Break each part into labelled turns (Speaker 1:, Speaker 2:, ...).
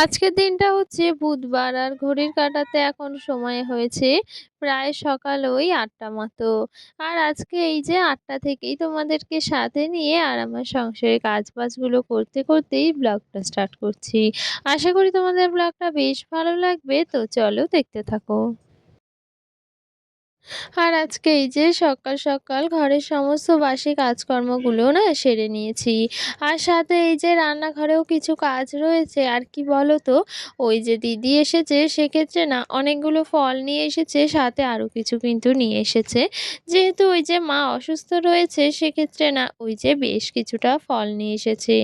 Speaker 1: আজকের দিনটা হচ্ছে বুধবার আর ঘড়ির কাটাতে এখন সময় হয়েছে প্রায় সকাল ওই আটটা মতো। আর আজকে এই যে আটটা থেকেই তোমাদেরকে সাথে নিয়ে আর আমার সংসারের কাজ বাজগুলো করতে করতেই ব্লগটা স্টার্ট করছি। আশা করি তোমাদের ব্লগটা বেশ ভালো লাগবে, তো চলো দেখতে থাকো। আর আজকে এই যে সকাল সকাল ঘরের সমস্ত বাসি কাজকর্মগুলো না সেরে নিয়েছি। আর সাথে এই যে রান্নাঘরেও কিছু কাজ রয়েছে, আর কি বলো তো ওই যে দিদি এসেছে, সেক্ষেত্রে না অনেকগুলো ফল নিয়ে এসেছে, সাথে আরও কিছু কিন্তু নিয়ে এসেছে। যেহেতু ওই যে মা অসুস্থ রয়েছে, সেক্ষেত্রে না ওই যে বেশ কিছুটা ফল নিয়ে এসেছে।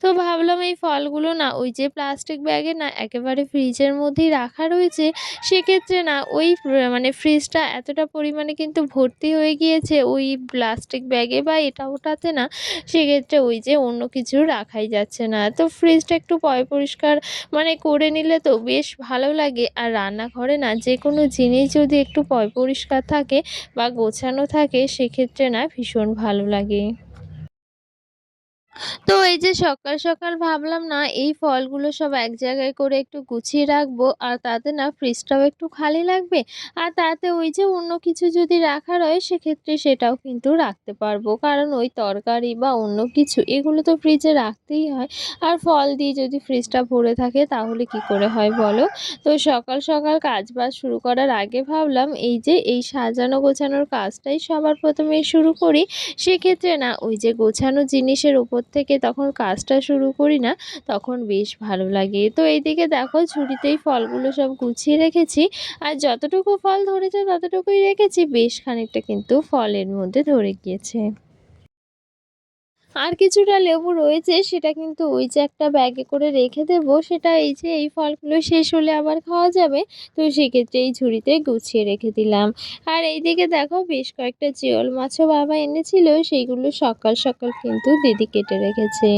Speaker 1: তো ভাবলাম এই ফলগুলো না ওই যে প্লাস্টিক ব্যাগে না একেবারে ফ্রিজের মধ্যেই রাখা রয়েছে, সেক্ষেত্রে না ওই মানে ফ্রিজটা এতটা পরিমাণে কিন্তু ভর্তি হয়ে গিয়েছে ওই প্লাস্টিক ব্যাগে বা এটা ওটাতে না, সেক্ষেত্রে ওই যে অন্য কিছু রাখাই যাচ্ছে না। তো ফ্রিজটা একটু পয় পরিষ্কার মানে করে নিলে তো বেশ ভালো লাগে। আর রান্নাঘরে না যে কোনো জিনিস যদি একটু পয় পরিষ্কার থাকে বা গোছানো থাকে, সেক্ষেত্রে না ভীষণ ভালো লাগে। তো এই যে সকাল সকাল ভাবলাম না এই ফলগুলো সব এক জায়গায় করে একটু গুছিয়ে রাখব, আর তাতে না ফ্রিজটাও একটু খালি লাগবে, আর তাতে ওই যে অন্য কিছু যদি রাখার হয় সেক্ষেত্রে সেটাও কিন্তু রাখতে পারব। কারণ ওই তরকারি বা অন্য কিছু এগুলো তো ফ্রিজে রাখতেই হয়, আর ফল দিয়ে যদি ফ্রিজটা ভরে থাকে তাহলে কি করে হয় বলো? তো সকাল সকাল কাজ বাজ শুরু করার আগে ভাবলাম এই যে এই সাজানো গোছানোর কাজটাই সবার প্রথমে শুরু করি, সেক্ষেত্রে না ওই যে গোছানো জিনিসের উপর থেকে তখন কাজটা শুরু করি না, তখন বেশ ভালো লাগে। তো এইদিকে দেখো ঝুড়িতেই ফলগুলো সব গুছিয়ে রেখেছি, আর যতটুকু ফল ধরেছে ততটুকুই রেখেছি, বেশ খানিকটা কিন্তু ফলের মধ্যে ধরে গিয়েছে। আর কিছুটা লেবু রয়েছে, সেটা কিন্তু ওই যে একটা ব্যাগে করে রেখে দেবো। সেটা এই যে এই ফলগুলো শেষ হলে আবার খাওয়া যাবে। তো সেক্ষেত্রে এই ঝুড়িতে গুছিয়ে রেখে দিলাম। আর এই দিকে দেখো বেশ কয়েকটা জিওল মাছও বাবা এনেছিল, সেইগুলো সকাল সকাল কিন্তু দিদি কেটে রেখেছে।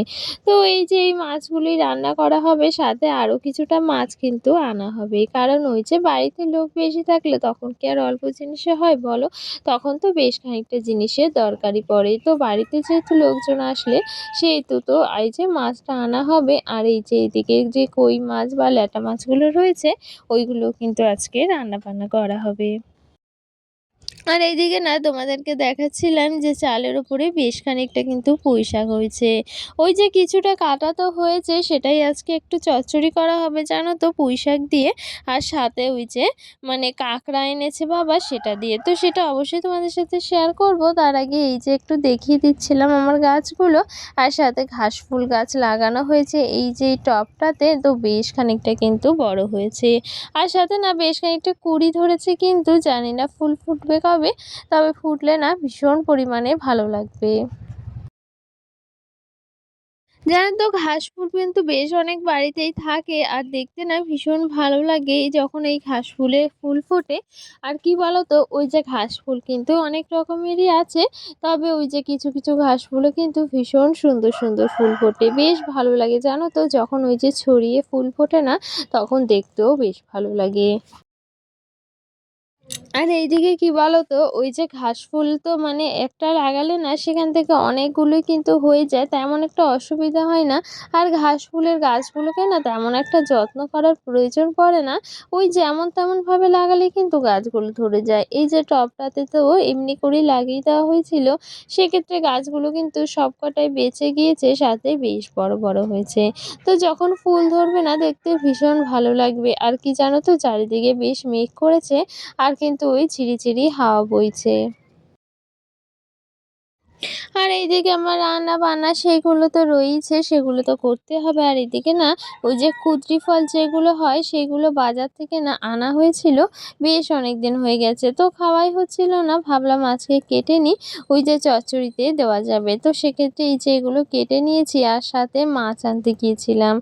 Speaker 1: তো এই যে এই মাছগুলি রান্না করা হবে, সাথে আরও কিছুটা মাছ কিন্তু আনা হবে। কারণ ওই যে বাড়িতে লোক বেশি থাকলে তখন কি আর অল্প জিনিসে হয় বলো? তখন তো বেশ খানিকটা জিনিসের দরকারি পড়ে। তো বাড়িতে যেহেতু লোকজন আসলে সেই তো এই যে মাছটা আনা হবে আর এই যে এদিকে যে কই মাছ বা ল্যাটা মাছগুলো রয়েছে, ওইগুলো কিন্তু আজকে রান্না বান্না করা হবে। আর এইদিকে না তোমাদেরকে দেখাচ্ছিলাম যে চালের ওপরে বেশ খানিকটা কিন্তু শাক হয়েছে। ওই যে কিছুটা কাটা তো হয়েছে, সেটাই আজকে একটু চচ্চড়ি করা হবে, জানো তো, পুঁই শাক দিয়ে। আর সাথে ওই যে মানে কাঁকড়া এনেছে বাবা, সেটা দিয়ে। তো সেটা অবশ্যই তোমাদের সাথে শেয়ার করব। তার আগে এই যে একটু দেখিয়ে দিচ্ছিলাম আমার গাছগুলো। আর সাথে ঘাস ফুল গাছ লাগানো হয়েছে। এই যে টপটাতে তো বেশ খানিকটা কিন্তু বড় হয়েছে। আর সাথে না বেশ খানিকটা কুড়ি ধরেছে কিন্তু, জানি না ফুল ফুটবে কবে তবে ফুটলে না ভীষণ পরিমাণে ভালো লাগবে। জানেন তো ঘাস ফুল কিন্তু বেশ অনেক বাড়িতেই থাকে, আর দেখতে না ভীষণ ভালো লাগে যখন এই ঘাস ফুলে, ফুল ফোটে। আর কি বলতো, ওই যে ঘাস ফুল কিন্তু অনেক রকমেরই আছে, তবে ওই যে কিছু কিছু ঘাস ফুলে কিন্তু ভীষণ সুন্দর সুন্দর ফুল ফোটে। বেশ ভালো লাগে জানো তো, যখন ওই যে ছড়িয়ে ফুল ফোটে না, তখন দেখতেও বেশ ভালো লাগে। আর এইদিকে কি বলতো? ওই যে ঘাস ফুল তো মানে একটা লাগালে না সেখান থেকে অনেকগুলোই কিন্তু হয়ে যায়, তেমন একটা অসুবিধা হয় না। আর ঘাস ফুলের গাছগুলোকে না তেমন একটা যত্ন করার প্রয়োজন পড়ে না। ওই যেমন তেমনভাবে লাগালে কিন্তু গাছগুলো ধরে যায়। এই যে টবটাতে তো এমনি করেই লাগিয়ে দেওয়া হয়েছিল, সেক্ষেত্রে গাছগুলো কিন্তু সবকটাই বেঁচে গিয়েছে, সাথে বেশ বড় বড় হয়েছে। তো যখন ফুল ধরবে না দেখতে ভীষণ ভালো লাগবে। আর কি জানো তো? চারিদিকে বেশ মেঘ করেছে। আর কিন্তু ওই ঝিরিঝিরি হাওয়া বইছে। আর এইদিকে আমার রান্না বান্না সেগুলো তো রয়েইছে, সেগুলো তো করতে হবে। আর এদিকে না, ওই যে কুদ্রি ফল যেগুলো হয়, সেগুলো বাজার থেকে না আনা হয়েছিল। বেশ অনেক দিন হয়ে গেছে, তো খাওয়াই হচ্ছিল না। ভাবলাম আজকে কেটে নিই, ওই যে চচ্চড়িতে দেওয়া যাবে। তো সেক্ষেত্রে এই যে এগুলো কেটে নিয়েছি, আর সাথে মাছ আনতে গিয়েছিলাম।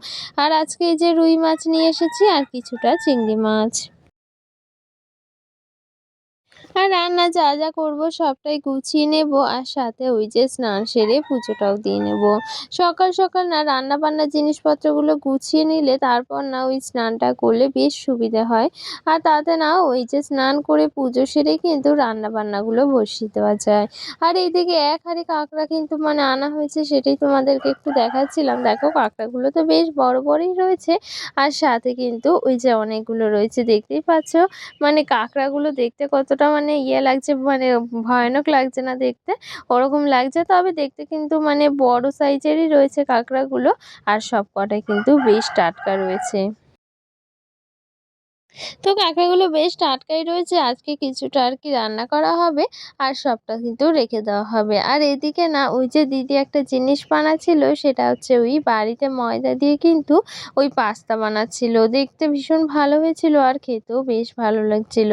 Speaker 1: আর আজকে এই যে রুই মাছ নিয়ে এসেছি, আর কিছুটা চিংড়ি মাছ। আর রান্না যা যা করব সবটাই গুছিয়ে নেব আর সাথে ওই যে স্নান সেরে পুজোটাও দিয়ে নেব। সকাল সকাল না রান্না বান্নার জিনিসপত্রগুলো গুছিয়ে নিলে তারপর না ওই স্নানটা করলে বেশ সুবিধে হয়। আর তাতে না ওই যে স্নান করে পুজো সেরে কিন্তু রান্না বান্নাগুলো বসিয়ে দেওয়া যায়। আর এইদিকে এক হাঁড়ি কাঁকড়া কিন্তু মানে আনা হয়েছে সেটাই তোমাদেরকে একটু দেখাচ্ছিলাম। দেখো কাঁকড়াগুলো তো বেশ বড় বড়ই রয়েছে। আর সাথে কিন্তু ওই যে অনেকগুলো রয়েছে, দেখতেই পাচ্ছ? মানে কাঁকড়াগুলো দেখতে কতটা মানে ইয়ে লাগছে মানে ভয়ানক লাগছে না দেখতে। ওরকম লাগছে, তবে দেখতে কিন্তু মানে বড় সাইজেরই রয়েছে কাঁকড়াগুলো। আর সব কটাই কিন্তু বেশ টাটকা রয়েছে। তো কাঁকড়াগুলো বেশ টাটকাই রয়েছে। আজকে কিছুটা আর কি রান্না করা হবে আর সবটা কিন্তু রেখে দেওয়া হবে। আর এদিকে না, ওই যে দিদি একটা জিনিস বানাচ্ছিল, সেটা হচ্ছে ওই বাড়িতে ময়দা দিয়ে কিন্তু ওই পাস্তা বানাচ্ছিল। দেখতে ভীষণ ভালো হয়েছিল আর খেতেও বেশ ভালো লাগছিল।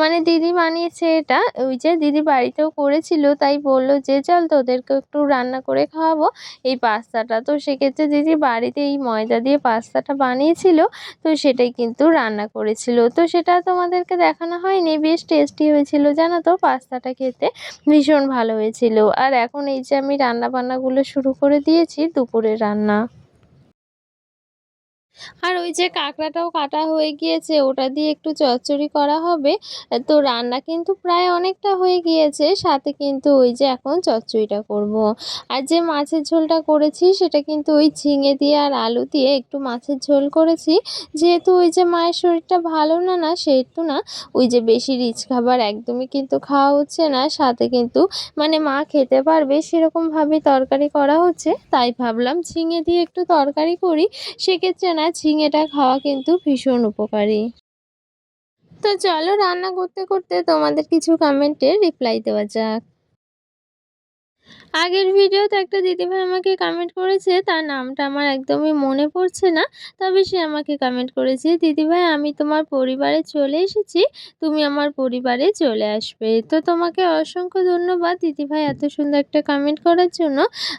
Speaker 1: মানে দিদি বানিয়েছে এটা, ওই যে দিদি বাড়িতেও করেছিল, তাই বলল যে, চল তোদেরকে একটু রান্না করে খাওয়াবো এই পাস্তাটা। তো সেক্ষেত্রে দিদি বাড়িতে এই ময়দা দিয়ে পাস্তাটা বানিয়েছিল, তো সেটাই কিন্তু রান্না করেছিল। তো সেটা তোমাদেরকে দেখানো হয়নি, বেশ টেস্টি হয়েছিল, জানো তো? পাস্তাটা খেতে ভীষণ ভালো হয়েছিল। আর এখন এই যে আমি রান্না বান্নাগুলো শুরু করে দিয়েছি, দুপুরের রান্না। আর ওই যে কাঁকড়াটাও কাটা হয়ে গিয়েছে, ওটা দিয়ে একটু চচ্চড়ি করা হবে। তো রান্না কিন্তু প্রায় অনেকটা হয়ে গিয়েছে, সাথে কিন্তু ওই যে এখন চচ্চড়িটা করব। আর যে মাছের ঝোলটা করেছি, সেটা কিন্তু ওই ঝিঙে দিয়ে আর আলু দিয়ে একটু মাছের ঝোল করেছি। যেহেতু ওই যে মায়ের শরীরটা ভালো না না সেহেতু না, ওই যে বেশি রিচ খাবার একদমই কিন্তু খাওয়া হচ্ছে না, সাথে কিন্তু মানে মা খেতে পারবে, সেরকমভাবে তরকারি করা হচ্ছে, তাই ভাবলাম ঝিঙে দিয়ে একটু তরকারি করি। সেক্ষেত্রে না ঝিঙেটা খাওয়া কিন্তু ভীষণ উপকারী। তো চলো রান্না করতে করতে তোমাদের কিছু কমেন্টের রিপ্লাই দেওয়া যাক। আগের ভিডিওতে একটা দিদিভাই আমাকে কমেন্ট করেছে, তার নামটা আমার একদমই মনে পড়ছে না, তবে সে আমাকে কমেন্ট করেছে, দিদিভাই, আমি তোমার পরিবারে চলে এসেছি, তুমি আমার পরিবারে চলে আসবে তো তোমাকে অসংখ্য ধন্যবাদ দিদিভাই এত সুন্দর একটা কমেন্ট করার জন্য,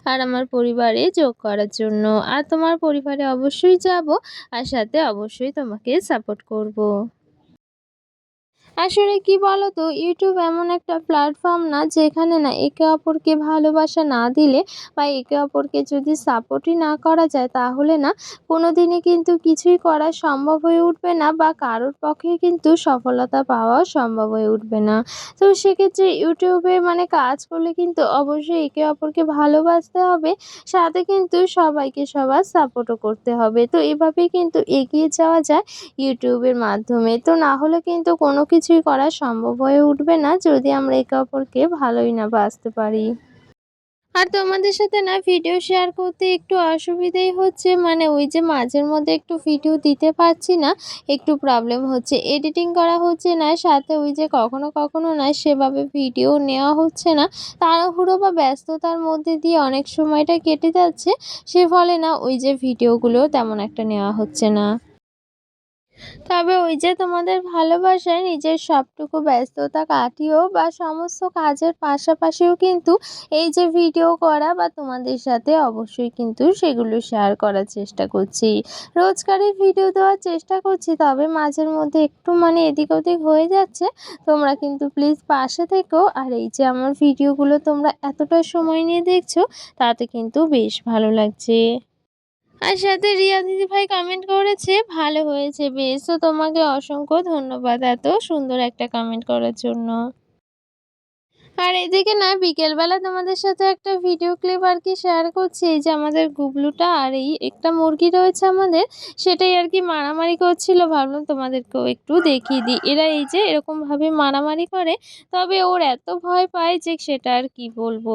Speaker 1: আর আমার পরিবারে যোগ করার জন্য আর তোমার পরিবারে অবশ্যই যাব, আর সাথে অবশ্যই তোমাকে সাপোর্ট করব। আসলে কি বলো তো ইউটিউব এমন একটা প্ল্যাটফর্ম না যেখানে না একে অপরকে ভালোবাসা না দিলে বা একে অপরকে যদি সাপোর্টই না করা যায় তাহলে না কোনো দিনই কিন্তু কিছুই করা সম্ভব হয়ে উঠবে না বা কারোর পক্ষে কিন্তু সফলতা পাওয়া সম্ভব হয়ে উঠবে না। তো সেক্ষেত্রে ইউটিউবে মানে কাজ করলে কিন্তু অবশ্যই একে অপরকে ভালোবাসতে হবে, সাথে কিন্তু সবাইকে সবার সাপোর্টও করতে হবে। তো এভাবেই কিন্তু এগিয়ে যাওয়া যায় ইউটিউবের মাধ্যমে। তো না হলে কিন্তু কোনো কিছু কিছুই করা সম্ভব হয়ে উঠবে না যদি আমরা একে অপরকে ভালোই না বাঁচতে পারি। আর তোমাদের সাথে না ভিডিও শেয়ার করতে একটু অসুবিধেই হচ্ছে মানে ওই যে মাঝের মধ্যে একটু ভিডিও দিতে পারছি না, একটু প্রবলেম হচ্ছে। এডিটিং করা হচ্ছে না, সাথে ওই যে কখনো কখনো না সেভাবে ভিডিও নেওয়া হচ্ছে না। তাড়াহুড়ো বা ব্যস্ততার মধ্যে দিয়ে অনেক সময়টা কেটে যাচ্ছে, সে ফলে না ওই যে ভিডিওগুলো তেমন একটা নেওয়া হচ্ছে না। তবে ওই যে তোমাদের ভালোবাসায় নিজের সবটুকু ব্যস্ততা কাটিয়েও বা সমস্ত কাজের পাশাপাশিও কিন্তু এই যে ভিডিও করা বা তোমাদের সাথে অবশ্যই কিন্তু সেগুলো শেয়ার করার চেষ্টা করছি। রোজকারই ভিডিও দেওয়ার চেষ্টা করছি, তবে মাঝের মধ্যে একটু মানে এদিক ওদিক হয়ে যাচ্ছে। তোমরা কিন্তু প্লিজ পাশে থেকো। আর এই যে আমার ভিডিওগুলো তোমরা এতটা সময় নিয়ে দেখছ, তাতে কিন্তু বেশ ভালো লাগছে। আর সাথে রিয়া দিদি ভাই কমেন্ট করেছে, ভালো হয়েছে বেশ। তো তোমাকে অসংখ্য ধন্যবাদ এত সুন্দর একটা কমেন্ট করার জন্য। আর এদিকে না, বিকেলবেলা তোমাদের সাথে একটা ভিডিও ক্লিপ আর কি শেয়ার করছি, এই যে আমাদের গুবলুটা আর এই একটা মুরগি রয়েছে আমাদের, সেটাই আর কি মারামারি করছিল, ভাবলাম তোমাদেরকেও একটু দেখিয়ে দিই। এরা এই যে এরকমভাবে মারামারি করে, তবে ওর এত ভয় পায় যে সেটা আর কি বলব।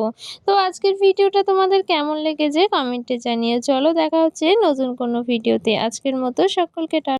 Speaker 1: তো আজকের ভিডিওটা তোমাদের কেমন লেগেছে কমেন্টে জানিয়ে, চলো দেখা হচ্ছে নতুন কোনো ভিডিওতে আজকের মতো সকলকে